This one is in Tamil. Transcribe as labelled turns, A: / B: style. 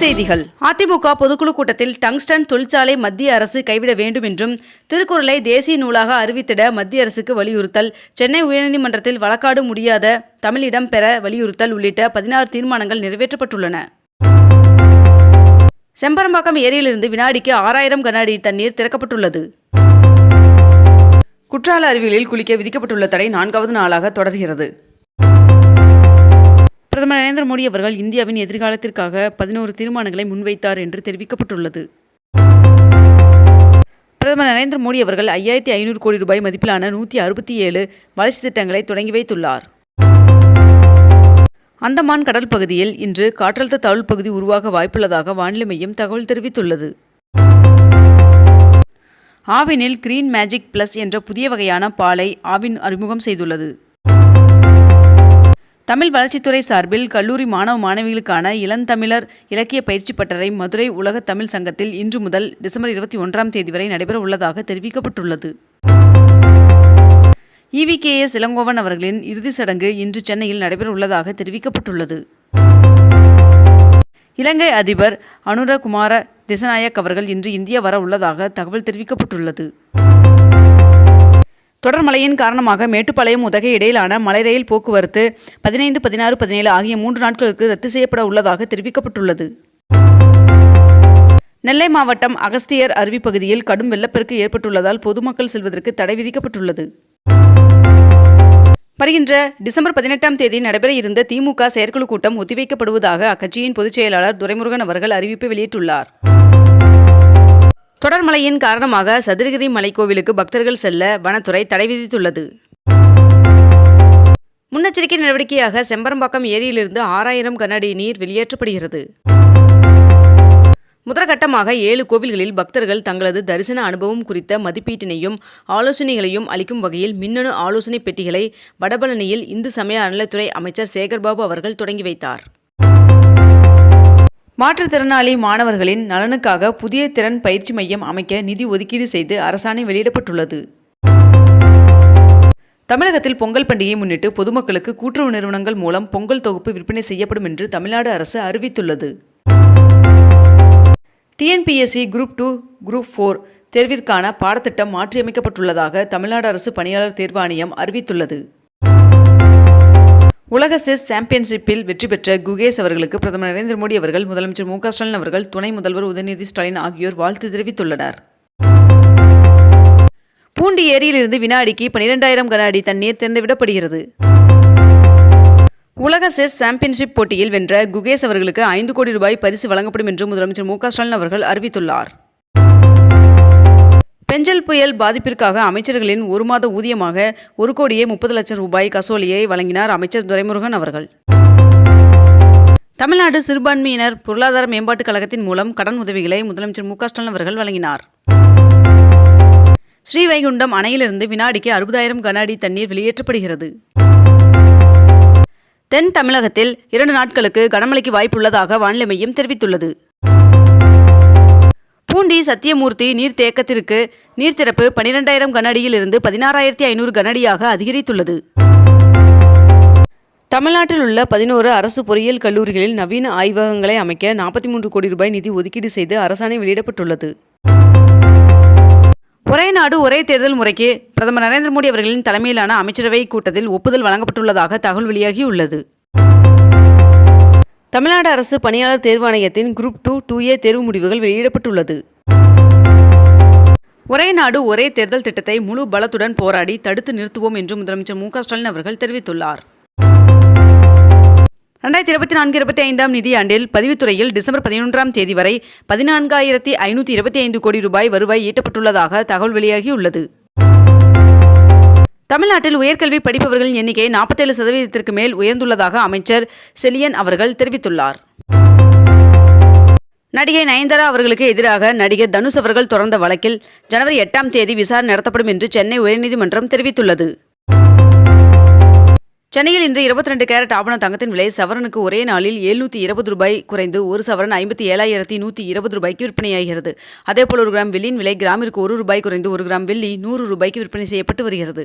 A: செய்திகள். அதிமுக பொதுக்குழு கூட்டத்தில் டங்ஸ்டன் தொழிற்சாலை மத்திய அரசு கைவிட வேண்டும் என்றும் திருக்குறளை தேசிய நூலாக அறிவித்திட மத்திய அரசுக்கு வலியுறுத்தல். சென்னை உயர்நீதிமன்றத்தில் வழக்காடு முடியாத தமிழிடம் பெற வலியுறுத்தல் உள்ளிட்ட பதினாறு தீர்மானங்கள் நிறைவேற்றப்பட்டுள்ளன. செம்பரம்பாக்கம் ஏரியிலிருந்து வினாடிக்கு ஆறாயிரம் கன அடி தண்ணீர் திறக்கப்பட்டுள்ளது. குற்றால அருவிகளில் குளிக்க விதிக்கப்பட்டுள்ள தடை நான்காவது நாளாக தொடர்கிறது. பிரதமர் நரேந்திர மோடி அவர்கள் இந்தியாவின் எதிர்காலத்திற்காக பதினோரு தீர்மானங்களை முன்வைத்தார் என்று தெரிவிக்கப்பட்டுள்ளது. பிரதமர் நரேந்திர மோடி அவர்கள் ஐயாயிரத்தி ஐநூறு கோடி ரூபாய் மதிப்பிலான நூற்றி அறுபத்தி ஏழு வளர்ச்சி திட்டங்களை தொடங்கி வைத்துள்ளார். அந்தமான் கடல் பகுதியில் இன்று காற்றழுத்த தாழ்வு பகுதி உருவாக வாய்ப்புள்ளதாக வானிலை மையம் தகவல் தெரிவித்துள்ளது. ஆவினில் கிரீன் மேஜிக் பிளஸ் என்ற புதிய வகையான பாலை ஆவின் அறிமுகம் செய்துள்ளது. தமிழ் வளர்ச்சித்துறை சார்பில் கல்லூரி மாணவ மாணவிகளுக்கான இளந்தமிழர் இலக்கிய பயிற்சி பட்டறை மதுரை உலக தமிழ் சங்கத்தில் இன்று முதல் டிசம்பர் இருபத்தி ஒன்றாம் தேதி வரை நடைபெற உள்ளதாக தெரிவிக்கப்பட்டுள்ளது. இவிகேஎஸ் இளங்கோவன் அவர்களின் இறுதிச் சடங்கு இன்று சென்னையில் நடைபெற உள்ளதாக தெரிவிக்கப்பட்டுள்ளது. இலங்கை அதிபர் அனுரகுமார திசநாயக் அவர்கள் இன்று இந்தியா வர உள்ளதாக தகவல் தெரிவிக்கப்பட்டுள்ளது. தொடர் மழையின் காரணமாக மேட்டுப்பாளையம் உதகை இடையிலான மலை ரயில் போக்குவரத்து பதினைந்து பதினாறு பதினேழு ஆகிய மூன்று நாட்களுக்கு ரத்து செய்யப்பட உள்ளதாக தெரிவிக்கப்பட்டுள்ளது. நெல்லை மாவட்டம் அகஸ்தியர் அருவி பகுதியில் கடும் வெள்ளப்பெருக்கு ஏற்பட்டுள்ளதால் பொதுமக்கள் செல்வதற்கு தடை விதிக்கப்பட்டுள்ளது. வருகின்ற டிசம்பர் பதினெட்டாம் தேதி நடைபெற இருந்த திமுக செயற்குழு கூட்டம் ஒத்திவைக்கப்படுவதாக அக்கட்சியின் பொதுச் செயலாளர் துரைமுருகன் அவர்கள் அறிவிப்பு வெளியிட்டுள்ளார். தொடர்மழையின் காரணமாக சதுரகிரி மலைக்கோவிலுக்கு பக்தர்கள் செல்ல வனத்துறை தடை விதித்துள்ளது. முன்னெச்சரிக்கை நடவடிக்கையாக செம்பரம்பாக்கம் ஏரியிலிருந்து ஆறாயிரம் கனஅடி நீர் வெளியேற்றப்படுகிறது. முதற்கட்டமாக ஏழு கோவில்களில் பக்தர்கள் தங்களது தரிசன அனுபவம் குறித்த மதிப்பீட்டினையும் ஆலோசனைகளையும் அளிக்கும் வகையில் மின்னணு ஆலோசனை பெட்டிகளை வடபழனியில் இந்து சமய அறநிலைத்துறை அமைச்சர் சேகர்பாபு அவர்கள் தொடங்கி வைத்தார். மாற்றுத்திறனாளி மாணவர்களின் நலனுக்காக புதிய திறன் பயிற்சி மையம் அமைக்க நிதி ஒதுக்கீடு செய்து அரசாணை வெளியிடப்பட்டுள்ளது. தமிழகத்தில் பொங்கல் பண்டிகையை முன்னிட்டு பொதுமக்களுக்கு கூட்டுறவு நிறுவனங்கள் மூலம் பொங்கல் தொகுப்பு விற்பனை செய்யப்படும் என்று தமிழ்நாடு அரசு அறிவித்துள்ளது. TNPSC group two group four தேர்விற்கான பாடத்திட்டம் மாற்றியமைக்கப்பட்டுள்ளதாக தமிழ்நாடு அரசு பணியாளர் தேர்வாணையம் அறிவித்துள்ளது. உலக செஸ் சாம்பியன்ஷிப்பில் வெற்றி பெற்ற குகேஷ் அவர்களுக்கு பிரதமர் நரேந்திர மோடி அவர்கள் முதலமைச்சர் மு க ஸ்டாலின் அவர்கள் துணை முதல்வர் உதயநிதி ஸ்டாலின் ஆகியோர் வாழ்த்து தெரிவித்துள்ளனர். பூண்டி ஏரியிலிருந்து வினாடிக்கு பனிரெண்டாயிரம் கன அடி தண்ணீர் திறந்துவிடப்படுகிறது. உலக செஸ் சாம்பியன்ஷிப் போட்டியில் வென்ற குகேஷ் அவர்களுக்கு ஐந்து கோடி ரூபாய் பரிசு வழங்கப்படும் என்று முதலமைச்சர் மு க ஸ்டாலின் அவர்கள் அறிவித்துள்ளார். பெஞ்சல் புயல் பாதிப்பிற்காக அமைச்சர்களின் ஒரு மாத ஊதியமாக ஒரு கோடியே முப்பது லட்சம் ரூபாய் கசோலியை வழங்கினார் அமைச்சர் துரைமுருகன் அவர்கள். தமிழ்நாடு சிறுபான்மையினர் பொருளாதார மேம்பாட்டுக் கழகத்தின் மூலம் கடன் உதவிகளை முதலமைச்சர் மு ஸ்டாலின் அவர்கள் வழங்கினார். ஸ்ரீவைகுண்டம் அணையிலிருந்து வினாடிக்கு அறுபதாயிரம் கன அடி தண்ணீர் வெளியேற்றப்படுகிறது. தென் தமிழகத்தில் இரண்டு நாட்களுக்கு கனமழைக்கு வாய்ப்புள்ளதாக வானிலை மையம் தெரிவித்துள்ளது. பூண்டி சத்தியமூர்த்தி நீர்த்தேக்கத்திற்கு நீர்த்திறப்பு பனிரெண்டாயிரம் கனஅடியில் இருந்து பதினாறாயிரத்தி ஐநூறு கனஅடியாக அதிகரித்துள்ளது. தமிழ்நாட்டில் உள்ள பதினோரு அரசு பொறியியல் கல்லூரிகளில் நவீன ஆய்வகங்களை அமைக்க நாற்பத்தி மூன்று கோடி ரூபாய் நிதி ஒதுக்கீடு செய்து அரசாணை வெளியிடப்பட்டுள்ளது. ஒரே நாடு ஒரே தேர்தல் முறைக்கு பிரதமர் நரேந்திர மோடி அவர்களின் தலைமையிலான அமைச்சரவை கூட்டத்தில் ஒப்புதல் வழங்கப்பட்டுள்ளதாக தகவல் வெளியாகியுள்ளது. தமிழ்நாடு அரசு பணியாளர் தேர்வாணையத்தின் குரூப் டூ டூ ஏ தேர்வு முடிவுகள் வெளியிடப்பட்டுள்ளது. ஒரே நாடு ஒரே தேர்தல் திட்டத்தை முழு பலத்துடன் போராடி தடுத்து நிறுத்துவோம் என்று முதலமைச்சர் மு க ஸ்டாலின் அவர்கள் தெரிவித்துள்ளார். ரெண்டாயிரத்தி இருபத்தி நான்கு இருபத்தி ஐந்தாம் நிதியாண்டில் பதிவுத்துறையில் டிசம்பர் பதினொன்றாம் தேதி வரை பதினான்காயிரத்தி ஐநூற்றி இருபத்தி ஐந்து கோடி ரூபாய் வருவாய் ஈட்டப்பட்டுள்ளதாக தகவல் வெளியாகியுள்ளது. தமிழ்நாட்டில் உயர்கல்வி படிப்பவர்களின் எண்ணிக்கை நாற்பத்தேழு சதவீதத்திற்கு மேல் உயர்ந்துள்ளதாக அமைச்சர் செலியன் அவர்கள் தெரிவித்துள்ளார். நடிகை நயன்தாரா அவர்களுக்கு எதிராக நடிகர் தனுஷ் அவர்கள் தொடர்ந்த வழக்கில் ஜனவரி எட்டாம் தேதி விசாரணை நடத்தப்படும் என்று சென்னை உயர்நீதிமன்றம் தெரிவித்துள்ளது. சென்னையில் இன்று இருபத்தி ரெண்டு கேரட் ஆபண தங்கத்தின் விலை சவரனுக்கு ஒரே நாளில் எழுநூற்றி இருபது ரூபாய் குறைந்து ஒரு சவரன் ஐம்பத்தி ஏழாயிரத்தி நூற்றி இருபது ரூபாய்க்கு விற்பனையாகிறது. அதேபோல் ஒரு கிராம் வெள்ளியின் விலை கிராமிற்கு ஒரு ரூபாய் குறைந்து ஒரு கிராம் வெள்ளி நூறு ரூபாய்க்கு விற்பனை செய்யப்பட்டு வருகிறது.